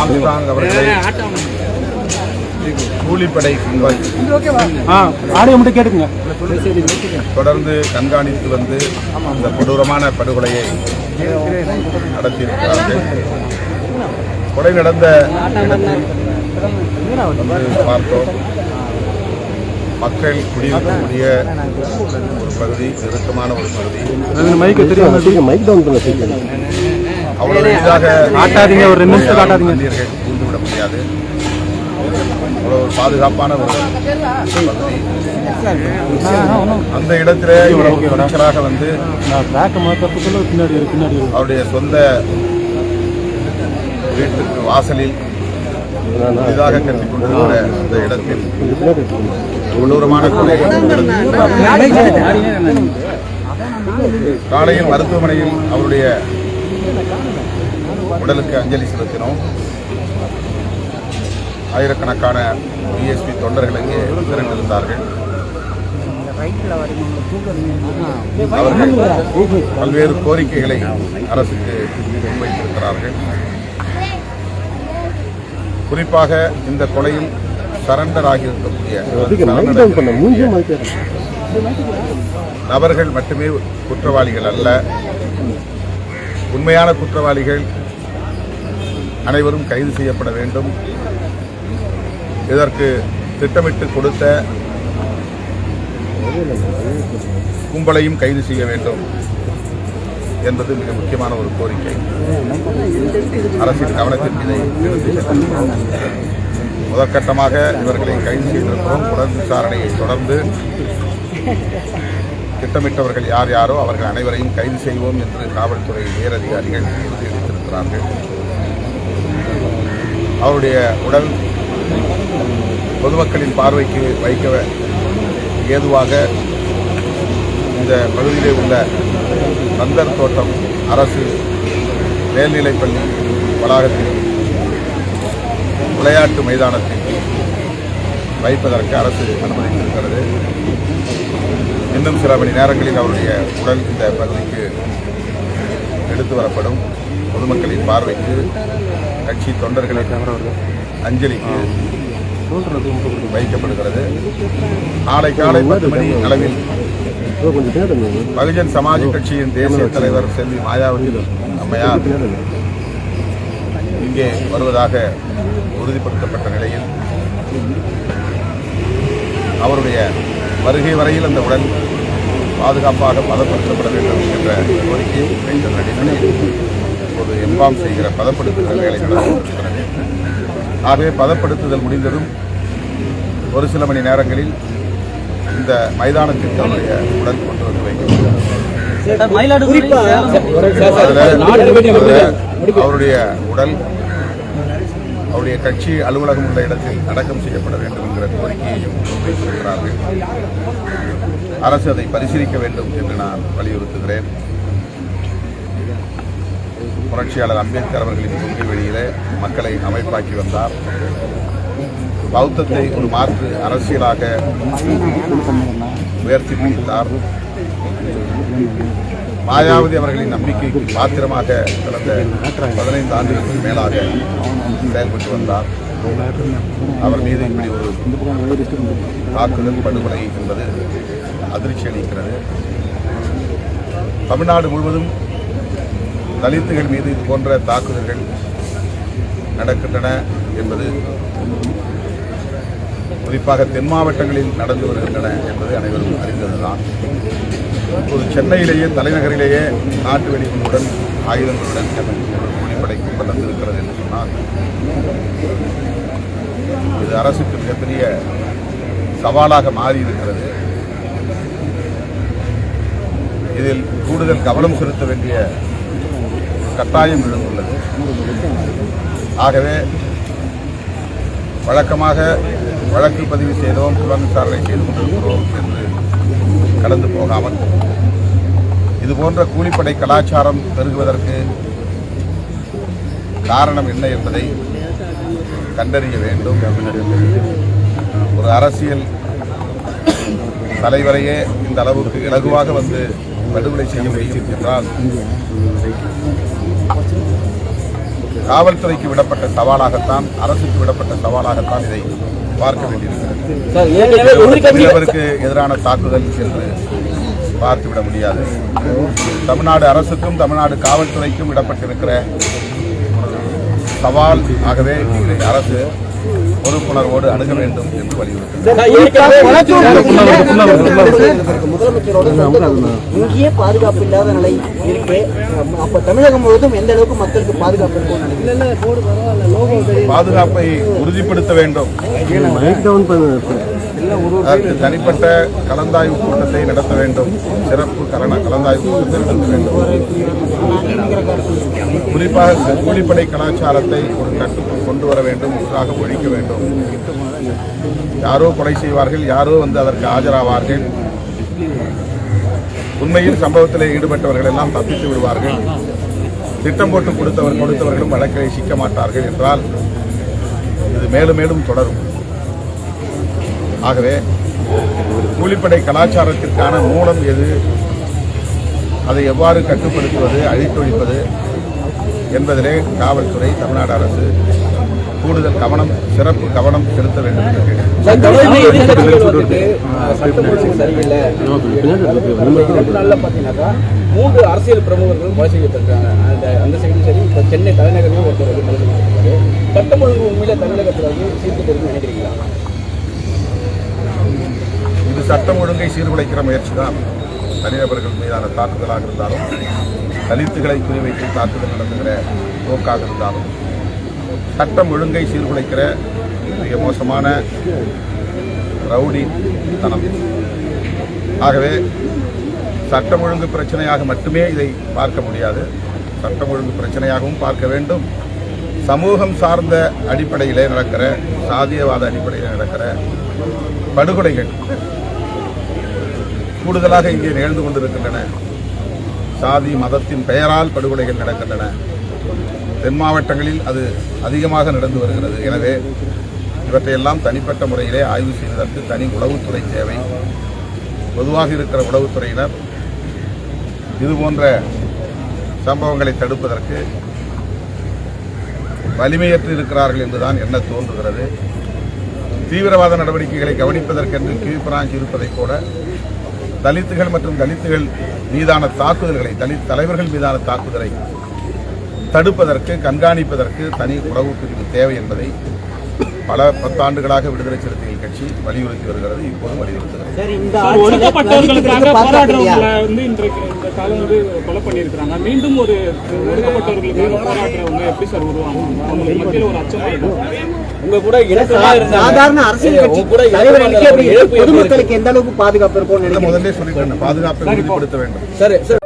Armstrong அவர்களை கூலிப்படை தொடர்ந்து கண்காணித்து வந்து இந்த கொடூரமான படுகொலையை நடத்தியிருக்கிறார்கள். கொலை நடந்த இடத்தில் பார்த்தோம். மக்கள் குடியிருக்கக்கூடிய ஒரு பகுதி நெருக்கமான ஒரு பகுதி. அவ்வளவு எளிதாக காட்டாதீங்க, ஒரு ரெண்டு நிமிஷம் காட்டாதீங்க. மனிதர்கள் புரிந்துவிட முடியாது அவ்வளவு ஒரு பாதுகாப்பான ஒரு பகுதி அந்த இடத்திலே இவ்வளவு துணிச்சலாக வந்து நான் பேக்கை மாற்றத்துக்குள்ள பின்னாடி பின்னாடி. அவருடைய சொந்த வீட்டுக்கு வாசலில் இதாக கட்டிக் கொண்டிருக்கிற அந்த இடத்தில் நடந்திருக்கிறது. காலையில் மருத்துவமனையில் அவருடைய உடலுக்கு அஞ்சலி செலுத்தினோம். ஆயிரக்கணக்கான பிஎஸ்பி தொண்டர்கள் இங்கே திரண்டிருந்தார்கள் அவர்கள் பல்வேறு கோரிக்கைகளை அரசுக்கு முன்வைத்திருக்கிறார்கள். குறிப்பாக இந்த கொலையில் சரண்டர் ஆகியிருக்கக்கூடிய நபர்கள் மட்டுமே குற்றவாளிகள் அல்ல. உண்மையான குற்றவாளிகள் அனைவரும் கைது செய்யப்பட வேண்டும். இதற்கு திட்டமிட்டு கொடுத்த கும்பலையும் கைது செய்ய வேண்டும் என்பது மிக முக்கியமான ஒரு கோரிக்கை. அரசின் கவனத்திற்கு இதை எடுத்து செல்கிறோம் முதற்கட்டமாக இவர்களை கைது செய்திருக்கிறோம். தொடர் விசாரணையை தொடர்ந்து திட்டமிட்டவர்கள் யார் யாரோ அவர்கள் அனைவரையும் கைது செய்வோம் என்று காவல்துறை உயரதிகாரிகள் உறுதியளித்திருக்கிறார்கள் அவருடைய உடல் பொதுமக்களின் பார்வைக்கு வைக்க ஏதுவாக இந்த பகுதியிலே உள்ள பந்தர் தோட்டம் அரசு மேல்நிலைப்பள்ளி வளாகத்தில் விளையாட்டு மைதானத்தில் வைப்பதற்கு அரசு அனுமதித்திருக்கிறது. இன்னும் சில மணி நேரங்களில் அவருடைய உடல் இந்த பகுதிக்கு எடுத்து வரப்படும். பொதுமக்களின் பார்வைக்கு கட்சி தொண்டர்களின் அஞ்சலிக்கு வைக்கப்படுகிறது. நாளை காலை பத்து மணி அளவில் கொஞ்சம் பகுஜன் சமாஜ் கட்சியின் தேசிய தலைவர் செல்வி மாயாவதி அம்மையார் இங்கே வருவதாக உறுதிப்படுத்தப்பட்ட நிலையில் அவருடைய வருகை வரையில் அந்த உடல் பாதுகாப்பாக பதப்படுத்தப்பட வேண்டும் என்ற கோரிக்கையை வைத்த அடிப்படையில் இப்போது எம்பாம் செய்கிற பதப்படுத்துதல் வேலை நடந்திருக்கிறது ஆகவே பதப்படுத்துதல் முடிந்ததும் ஒரு சில மணி நேரங்களில் இந்த மைதானத்திற்கு அவருடைய உடல் கொண்டு வந்து வைக்கப்படும் அவருடைய உடல் அவருடைய கட்சி அலுவலகம் உள்ள இடத்தில் அடக்கம் செய்யப்பட வேண்டும் என்கிற கோரிக்கையையும் முன்வைத்திருக்கிறார்கள் அரசு அதை பரிசீலிக்க வேண்டும் என்று நான் வலியுறுத்துகிறேன். புரட்சியாளர் அம்பேத்கர் அவர்களின் கொள்கை வெளியிலே மக்களை அமைப்பாக்கி வந்தார். பௌத்தத்தை ஒரு மாற்று அரசியலாக உயர்த்தி பிடித்தார் மாயாவதி அவர்களின் நம்பிக்கைக்கு பாத்திரமாக கடந்த பதினைந்து ஆண்டுகளுக்கு மேலாக செயல்பட்டு வந்தார். அவர் மீது இப்படி ஒரு தாக்குதல் படுகொலை என்பது அதிர்ச்சி அளிக்கிறது. தமிழ்நாடு முழுவதும் தலித்துகள் மீது இது போன்ற தாக்குதல்கள் நடக்கின்றன என்பது குறிப்பாக தென் மாவட்டங்களில் நடந்து வருகின்றன என்பது அனைவரும் அறிந்ததுதான். இப்போது சென்னையிலேயே தலைநகரிலேயே நாட்டு வெடிப்புடன் ஆயுதங்களுடன் ஒரு கூலிப்படை கும்பல் வந்திருக்கிறது என்று சொன்னால் இது அரசுக்கு மிகப்பெரிய சவாலாக மாறி இருக்கிறது இதில் கூடுதல் கவனம் செலுத்த வேண்டிய கட்டாயம் எழுந்துள்ளது. ஆகவே வழக்கமாக வழக்கு பதிவு செய்தோம் புலன் விசாரணை செய்து கொண்டிருக்கிறோம் என்று கடந்து போகாமல் இது போன்ற கூலிப்படை கலாச்சாரம் பெருகுவதற்கு காரணம் என்ன என்பதை கண்டறிய வேண்டும் ஒரு அரசியல் தலைவரையே இந்த அளவுக்கு இலகுவாக வந்து படுகொலை செய்ய முடியும் என்றால் காவல்துறைக்கு விடப்பட்ட சவாலாகத்தான் அரசுக்கு விடப்பட்ட சவாலாகத்தான் இதை பார்க்க வேண்டியிருக்கிறது. மீனவருக்கு எதிரான தாக்குதல் என்று பார்த்துவிட முடியாது. தமிழ்நாடு அரசுக்கும் தமிழ்நாடு காவல்துறைக்கும் விடப்பட்டிருக்கிற சவால் ஆகவே அரசு பொறுப்புணர்வோடு அணுக வேண்டும் என்று வலியுறுத்தினார் இங்கேயே பாதுகாப்பு இல்லாத நிலை இருக்கு அப்ப தமிழகம் முழுவதும் எந்த அளவுக்கு மக்களுக்கு பாதுகாப்பு இருக்கும் பாதுகாப்பை உறுதிப்படுத்த வேண்டும் அதற்கு தனிப்பட்ட கலந்தாய்வு கூட்டத்தை நடத்த வேண்டும் சிறப்பு கலன கலந்தாய்வு கூட்டத்தை நடத்த வேண்டும் குறிப்பாக கூலிப்படை கலாச்சாரத்தை ஒரு கட்டுக்குள் கொண்டு வர வேண்டும் முற்றாக ஒழிக்க வேண்டும். யாரோ கொலை செய்வார்கள் யாரோ வந்து அதற்கு ஆஜராவார்கள். உண்மையில் சம்பவத்தில் ஈடுபட்டவர்கள் எல்லாம் தப்பித்து விடுவார்கள். திட்டம் போட்டு கொடுத்தவர் கொடுத்தவர்களும் வழக்கில் சிக்க மாட்டார்கள் என்றால் இது மேலும் மேலும் தொடரும். ஆகவே கூலிப்படை கலாச்சாரத்திற்கான மூலம் எது? அதை எவ்வாறு கட்டுப்படுத்துவது அழித்தொழிப்பது என்பதிலே காவல்துறை தமிழ்நாடு அரசு கூடுதல் கவனம் சிறப்பு கவனம் செலுத்த வேண்டும் மூன்று அரசியல் பிரமுகர்களும் கொலை செய்யப்பட்டிருக்காங்க அந்த அந்த சைடும் சரி இப்போ சென்னை தலைநகரிலும் ஒருத்தர் வந்து கொலை செய்யப்பட்டிருக்காரு சட்டம் ஒழுங்கு உண்மையில தமிழகத்தில் வந்து சீர்திருத்தம் நினைக்கிறீங்களா? இது சட்டம் ஒழுங்கை சீர்குலைக்கிற முயற்சி தான் தனிநபர்கள் மீதான தாக்குதலாக இருந்தாலும் தலித்துகளை குறிவைத்து தாக்குதல் நடத்துகிற போக்காக இருந்தாலும் சட்டம் ஒழுங்கை சீர்குலைக்கிற மிக மோசமான ரவுடி தனம். ஆகவே சட்டம் ஒழுங்கு பிரச்சனையாக மட்டுமே இதை பார்க்க முடியாது. சட்டம் ஒழுங்கு பிரச்சனையாகவும் பார்க்க வேண்டும். சமூகம் சார்ந்த அடிப்படையிலே நடக்கிற சாதியவாத அடிப்படையில் நடக்கிற படுகொலைகள் கூடுதலாக இங்கே நிகழ்ந்து கொண்டிருக்கின்றன. சாதி மதத்தின் பெயரால் படுகொலைகள் நடக்கின்றன. தென் மாவட்டங்களில் அது அதிகமாக நடந்து வருகிறது. எனவே இவற்றையெல்லாம் தனிப்பட்ட முறையிலே ஆய்வு செய்வதற்கு தனி உளவுத்துறை தேவை. பொதுவாக இருக்கிற உளவுத்துறையினர் இதுபோன்ற சம்பவங்களை தடுப்பதற்கு வலிமையற்று இருக்கிறார்கள் என்றுதான் என்ன தோன்றுகிறது. தீவிரவாத நடவடிக்கைகளை கவனிப்பதற்கென்று கீழ்பிராஞ்சி இருப்பதைப் போல தலித்துகள் மற்றும் தலித்துகள் மீதான தாக்குதல்களை தலித் தலைவர்கள் மீதான தாக்குதலை தடுப்பதற்கு கண்காணிப்பதற்கு தனி உளவு பிரிவு தேவை என்பதை பல பத்தாண்டுகளாக விடுதலை சிறுத்தைகள் கட்சி வலியுறுத்தி வருகிறது இப்போதும் வலியுறுத்துகிறது. மீண்டும் ஒரு இருக்கும் உங்க கூட சாதாரண அரசியல் கட்சி கூட பொதுமக்களுக்கு எந்த அளவுக்கு பாதுகாப்பு நினைக்கிறீங்க? முதல்ல சொல்லிட்டேன் பாதுகாப்பை உறுதிப்படுத்த வேண்டும். Sir sir